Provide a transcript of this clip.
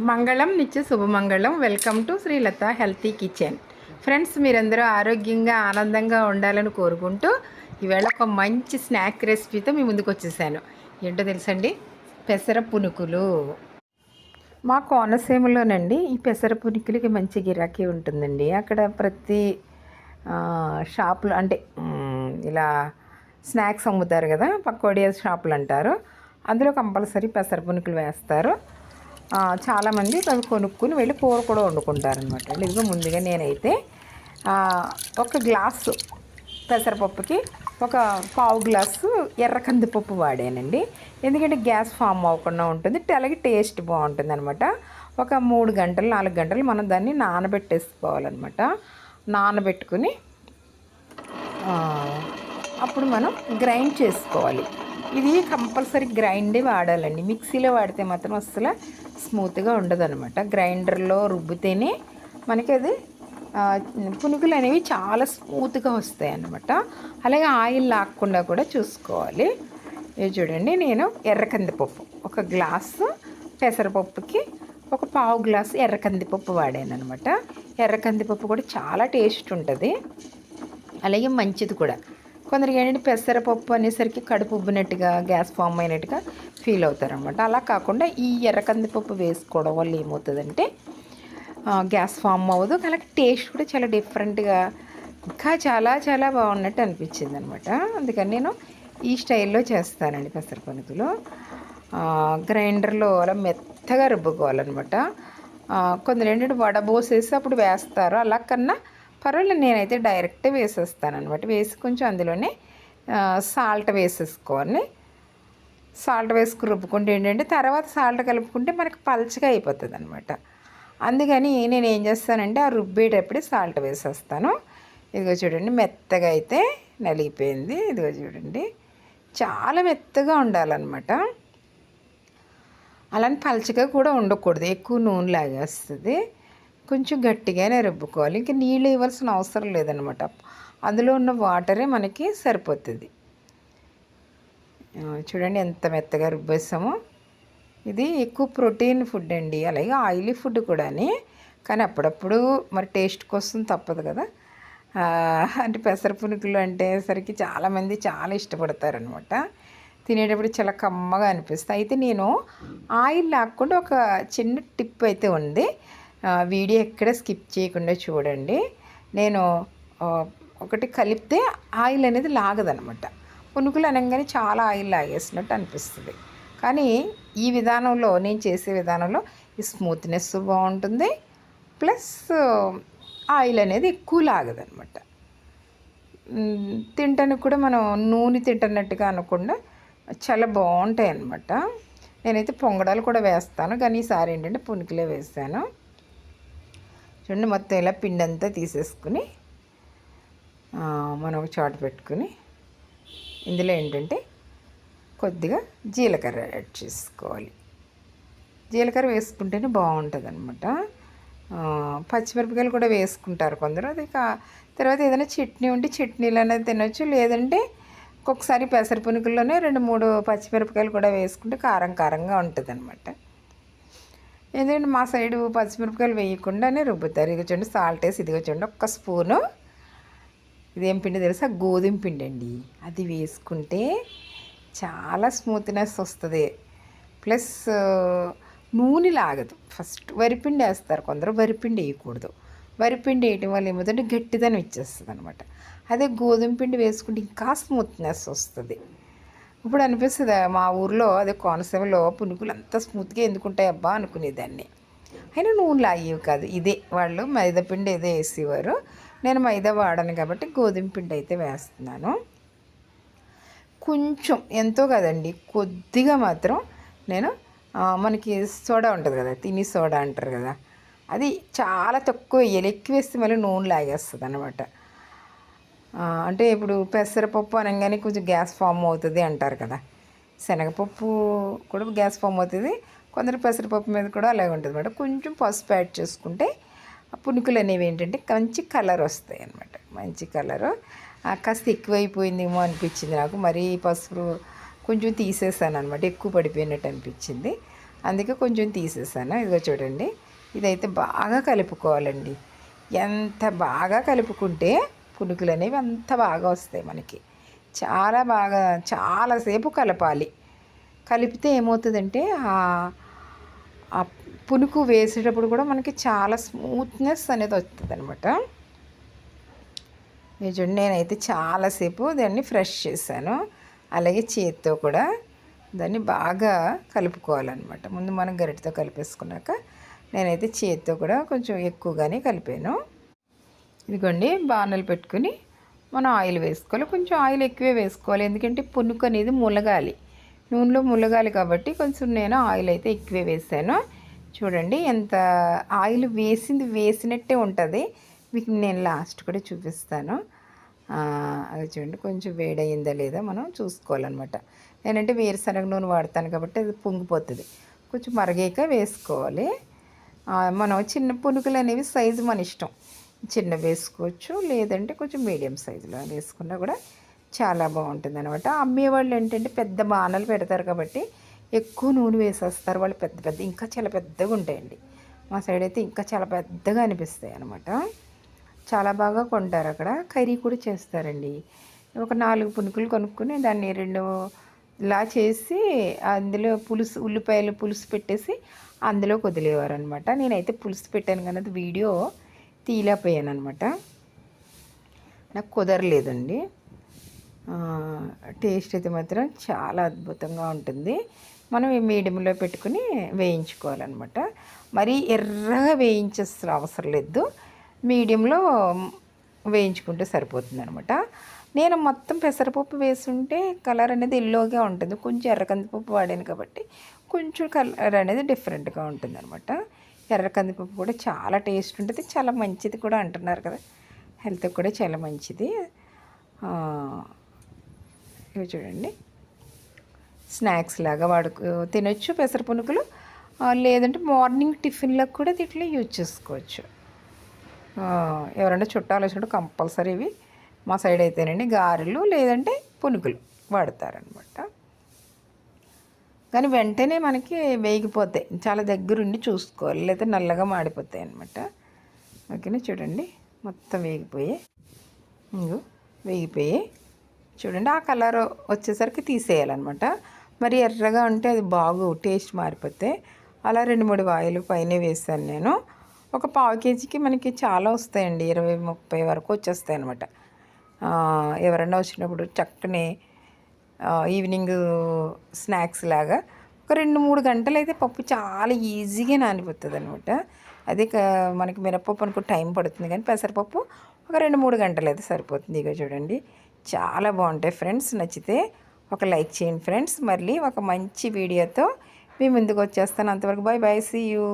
మంగళం నిత్య శుభమంగళం. Welcome to Srilatha healthy kitchen friends మీరందరూ ఆరోగ్యంగా ఆనందంగా ఉండాలని కోరుకుంటూ ఈవేళ ఒక మంచి స్నాక్ రెసిపీతో మీ ముందుకు వచ్చేసాను. ఏంటో తెలుసండి? పెసర పునుకులు. మా కోనసీమలోనండి ఈ పెసర పునుకులకి మంచి గిరాకీ ఉంటుందండి. అక్కడ ప్రతి షాపులు అంటే ఇలా స్నాక్స్ అమ్ముతారు కదా పకోడియా షాపులు అంటారు. అందులో కంపల్సరీ పెసర పునుకులు వేస్తారు. చాలామంది అవి కొనుక్కుని వెళ్ళి కూర కూడా వండుకుంటారనమాట అండి ఇదిగో ముందుగా నేనైతే ఒక గ్లాసు పెసరపప్పుకి ఒక పావు గ్లాసు ఎర్ర కందిపప్పు వాడానండి. ఎందుకంటే గ్యాస్ ఫామ్ అవ్వకుండా ఉంటుంది అలాగే టేస్ట్ బాగుంటుంది అనమాట ఒక మూడు గంటలు నాలుగు గంటలు మనం దాన్ని నానబెట్టేసుకోవాలన్నమాట. నానబెట్టుకుని అప్పుడు మనం గ్రైండ్ చేసుకోవాలి. ఇది కంపల్సరీ గ్రైండే వాడాలండి. మిక్సీలో వాడితే మాత్రం అసలు స్మూత్గా ఉండదు అనమాట గ్రైండర్లో రుబ్బితేనే మనకి అది పునుగులు అనేవి చాలా స్మూత్గా వస్తాయి అన్నమాట అలాగే ఆయిల్ లాక్కుండా కూడా చూసుకోవాలి. ఇవి చూడండి నేను ఎర్ర కందిపప్పు ఒక గ్లాసు పెసరపప్పుకి ఒక పావు గ్లాసు ఎర్ర కందిపప్పు వాడాను అనమాట ఎర్ర కందిపప్పు కూడా చాలా టేస్ట్ ఉంటుంది. అలాగే మంచిది కూడా. కొందరికి ఏంటంటే పెసరపప్పు అనేసరికి కడుపు ఉబ్బినట్టుగా గ్యాస్ ఫామ్ అయినట్టుగా ఫీల్ అవుతారనమాట అలా కాకుండా ఈ ఎర్ర కందిపప్పు వేసుకోవడం వల్ల ఏమవుతుందంటే గ్యాస్ ఫామ్ అవ్వదు. అలాగే టేస్ట్ కూడా చాలా డిఫరెంట్గా ఇంకా చాలా చాలా బాగున్నట్టు అనిపించింది అనమాట అందుకని నేను ఈ స్టైల్లో చేస్తానండి పెసర పనుకులు గ్రైండర్లో అలా మెత్తగా రుబ్బుకోవాలన్నమాట. కొందరు ఏంటంటే వడబోసేసి అప్పుడు వేస్తారు. అలా కన్నా పర్వాలేదు నేనైతే డైరెక్ట్ వేసేస్తాను అనమాట వేసి కొంచెం అందులోనే సాల్ట్ వేసేసుకోవాలి. సాల్ట్ వేసుకుని రుబ్బుకుంటే ఏంటంటే తర్వాత సాల్ట్ కలుపుకుంటే మనకు పల్చగా అయిపోతుంది అనమాట అందుకని నేను ఏం చేస్తానంటే ఆ రుబ్బేటప్పుడే సాల్ట్ వేసేస్తాను. ఇదిగో చూడండి మెత్తగా అయితే నలిగిపోయింది. ఇదిగో చూడండి చాలా మెత్తగా ఉండాలన్నమాట. అలానే పలచగా కూడా ఉండకూడదు ఎక్కువ నూనె లాగేస్తుంది కొంచెం గట్టిగానే రుబ్బుకోవాలి. ఇంకా నీళ్ళు ఇవ్వాల్సిన అవసరం లేదనమాట. అందులో ఉన్న వాటరే మనకి సరిపోతుంది. చూడండి ఎంత మెత్తగా రుబ్బేసామో. ఇది ఎక్కువ ప్రోటీన్ ఫుడ్ అండి. అలాగే ఆయిలీ ఫుడ్ కూడాని. కానీ అప్పుడప్పుడు మరి టేస్ట్ కోసం తప్పదు కదా. అంటే పెసర పునుకులు అంటే సరికి చాలామంది చాలా ఇష్టపడతారనమాట. తినేటప్పుడు చాలా కమ్మగా అనిపిస్తుంది. అయితే నేను ఆయిల్ లేకుండా ఒక చిన్న టిప్ అయితే ఉంది. వీడియో ఎక్కడ స్కిప్ చేయకుండా చూడండి. నేను ఒకటి కలిపితే ఆయిల్ అనేది లాగదనమాట. పునుకులు అనగానే చాలా ఆయిల్ లాగేసినట్టు అనిపిస్తుంది. కానీ ఈ విధానంలో నేను చేసే విధానంలో ఈ స్మూత్నెస్ బాగుంటుంది. ప్లస్ ఆయిల్ అనేది ఎక్కువ లాగదనమాట. తింటానికి కూడా మనం నూనె తింటున్నట్టుగా అనకుండా చాలా బాగుంటాయి అన్నమాట నేనైతే పొంగడాలు కూడా వేస్తాను. కానీ ఈసారి ఏంటంటే పునుకులే వేస్తాను చూడండి మొత్తం ఇలా పిండి అంతా తీసేసుకుని మనం ఒక చోట పెట్టుకుని ఇందులో ఏంటంటే కొద్దిగా జీలకర్ర యాడ్ చేసుకోవాలి. జీలకర్ర వేసుకుంటేనే బాగుంటుంది అనమాట పచ్చిమిరపకాయలు కూడా వేసుకుంటారు కొందరు. అది కా- తర్వాత ఏదైనా చట్నీ ఉంటే చట్నీలు అనేది తినొచ్చు. లేదంటే ఒక్కొక్కసారి పెసర పునుకుల్లోనే రెండు మూడు పచ్చిమిరపకాయలు కూడా వేసుకుంటే కారం కారంగా ఉంటుంది అనమాట ఎందుకంటే మా సైడు పచ్చిమిరపకాయలు వేయకుండానే రుబ్బుతారు. ఇదిగో చూడండి సాల్ట్ వేసి ఇదిగో చూడండి ఒక్క స్పూను. ఇదేం పిండి తెలుసా? గోధుమ పిండి అండి. అది వేసుకుంటే చాలా స్మూత్నెస్ వస్తుంది. ప్లస్ నూనె లాగదు. ఫస్ట్ వరిపిండి వేస్తారు కొందరు. వరిపిండి వేయకూడదు. వరిపిండి వేయటం వల్ల ఏమవుతుంటే గట్టిదనం ఇచ్చేస్తుంది అనమాట అదే గోధుమ పిండి వేసుకుంటే ఇంకా స్మూత్నెస్ వస్తుంది. ఇప్పుడు అనిపిస్తుంది మా ఊర్లో అదే కోనసీమలో పునుకులు అంత స్మూత్గా ఎందుకుంటాయి అబ్బా అనుకునేదాన్ని. అయినా నూనె లాగేవి కాదు ఇదే. వాళ్ళు మైదా పిండి ఏదో వేసేవారు. నేను మైదా వాడను కాబట్టి గోధుమ పిండి అయితే వేస్తున్నాను. కొంచెం ఎంతో కదండి కొద్దిగా మాత్రం నేను మనకి సోడా ఉంటుంది కదా తిని సోడా అంటారు కదా అది చాలా తక్కువ వేయాలి. ఎక్కువ వేస్తే మళ్ళీ నూనె లాగేస్తుంది అనమాట అంటే ఇప్పుడు పెసరపప్పు అనగానే కొంచెం గ్యాస్ ఫామ్ అవుతుంది అంటారు కదా. శనగపప్పు కూడా గ్యాస్ ఫామ్ అవుతుంది. కొందరు పెసరపప్పు మీద కూడా అలాగే ఉంటుంది అనమాట కొంచెం పసుపు యాడ్ చేసుకుంటే పునుకులు అనేవి ఏంటంటే మంచి కలర్ వస్తాయి అనమాట మంచి కలరు. కాస్త ఎక్కువైపోయిందేమో అనిపించింది నాకు. మరీ పసుపు కొంచెం తీసేసాను అనమాట ఎక్కువ పడిపోయినట్టు అనిపించింది. అందుకే కొంచెం తీసేసాను. ఇదిగో చూడండి. ఇదైతే బాగా కలుపుకోవాలండి. ఎంత బాగా కలుపుకుంటే పునుకులు అనేవి అంత బాగా వస్తాయి మనకి. చాలా బాగా చాలాసేపు కలపాలి. కలిపితే ఏమవుతుందంటే ఆ పునుకు వేసేటప్పుడు కూడా మనకి చాలా స్మూత్నెస్ అనేది వస్తుంది అనమాట చూడండి నేనైతే చాలాసేపు దాన్ని ఫ్రెష్ చేశాను. అలాగే చేతితో కూడా దాన్ని బాగా కలుపుకోవాలన్నమాట. ముందు మనం గరిటతో కలిపేసుకున్నాక నేనైతే చేతితో కూడా కొంచెం ఎక్కువగానే కలిపాను. ఇదిగోండి బాణలు పెట్టుకుని మనం ఆయిల్ వేసుకోవాలి. కొంచెం ఆయిల్ ఎక్కువే వేసుకోవాలి. ఎందుకంటే పునుకు అనేది ములగాలి. నూనెలో ములగాలి కాబట్టి కొంచెం నేను ఆయిల్ అయితే ఎక్కువే వేసాను. చూడండి ఎంత ఆయిల్ వేసింది వేసినట్టే ఉంటుంది. మీకు నేను లాస్ట్ కూడా చూపిస్తాను. అది చూడండి కొంచెం వేడయిందా లేదా మనం చూసుకోవాలన్నమాట. నేనంటే వేరుశనగ నూనె వాడతాను కాబట్టి అది పొంగిపోతుంది. కొంచెం మరగాక వేసుకోవాలి. మనం చిన్న పునుకులు అనేవి సైజు మన ఇష్టం. చిన్న వేసుకోవచ్చు లేదంటే కొంచెం మీడియం సైజులో వేసుకున్నా కూడా చాలా బాగుంటుంది అనమాట అమ్మేవాళ్ళు ఏంటంటే పెద్ద బాణాలు పెడతారు కాబట్టి ఎక్కువ నూనె వేసేస్తారు. వాళ్ళు పెద్ద పెద్ద ఇంకా చాలా పెద్దగా ఉంటాయండి. మా సైడ్ అయితే ఇంకా చాలా పెద్దగా అనిపిస్తాయి అనమాట చాలా బాగా కొంటారు అక్కడ. కర్రీ కూడా చేస్తారండి. ఒక నాలుగు పునుకులు కొనుక్కుని దాన్ని రెండు ఇలా చేసి అందులో పులుసు ఉల్లిపాయలు పులుసు పెట్టేసి అందులో వదిలేవారు అనమాట నేనైతే పులుసు పెట్టాను కానీ అది వీడియో తీయలేకపోయాను అనమాట నాకు కుదరలేదండి. టేస్ట్ అయితే మాత్రం చాలా అద్భుతంగా ఉంటుంది. మనం ఈ మీడియంలో పెట్టుకుని వేయించుకోవాలన్నమాట. మరీ ఎర్రగా వేయించేసిన అవసరం లేదు. మీడియంలో వేయించుకుంటే సరిపోతుంది అనమాట నేను మొత్తం పెసరపప్పు వేసుంటే కలర్ అనేది ఎల్లోగా ఉంటుంది. కొంచెం ఎర్ర కందిపప్పు వాడాను కాబట్టి కొంచెం కలర్ అనేది డిఫరెంట్గా ఉంటుంది అనమాట ఎర్ర కందిపప్పు కూడా చాలా టేస్ట్ ఉంటుంది. చాలా మంచిది కూడా అంటున్నారు కదా. హెల్త్కి కూడా చాలా మంచిది. ఇవి చూడండి. స్నాక్స్ లాగా వాడుకు తినొచ్చు పెసర పునుకులు లేదంటే మార్నింగ్ టిఫిన్లకు కూడా దీంట్లో యూజ్ చేసుకోవచ్చు. ఎవరైనా చుట్టాలు వచ్చినప్పుడు కంపల్సరీ ఇవి మా సైడ్ అయితేనండి గారెలు లేదంటే పునుకులు వాడతారనమాట కానీ వెంటనే మనకి వేగిపోతాయి. చాలా దగ్గరుండి చూసుకోవాలి. లేకపోతే నల్లగా మాడిపోతాయి అనమాట ఓకేనా? చూడండి. మొత్తం వేగిపోయి ఇంకో వేగిపోయి చూడండి ఆ కలర్ వచ్చేసరికి తీసేయాలన్నమాట. మరి ఎర్రగా ఉంటే అది బాగు టేస్ట్ మారిపోతే. అలా రెండు మూడు వాయిలు పైన వేసాను నేను. ఒక పావు కేజీకి మనకి చాలా వస్తాయండి. ఇరవై ముప్పై వరకు వచ్చేస్తాయి అనమాట ఎవరన్నా వచ్చినప్పుడు చక్కని ఈవినింగ్ స్నాక్స్ లాగా ఒక రెండు మూడు గంటలు అయితే పప్పు చాలా ఈజీగా నానిపోతుంది అనమాట అదే మనకి మినపప్పు అనుకో టైం పడుతుంది కానీ పెసరపప్పు ఒక రెండు మూడు గంటలు అయితే సరిపోతుంది. ఇక చూడండి చాలా బాగుంటాయి ఫ్రెండ్స్. నచ్చితే ఒక లైక్ చేయండి ఫ్రెండ్స్. మళ్ళీ ఒక మంచి వీడియోతో మీ ముందుకు వచ్చేస్తాను. అంతవరకు బాయ్ బాయ్ సీ యూ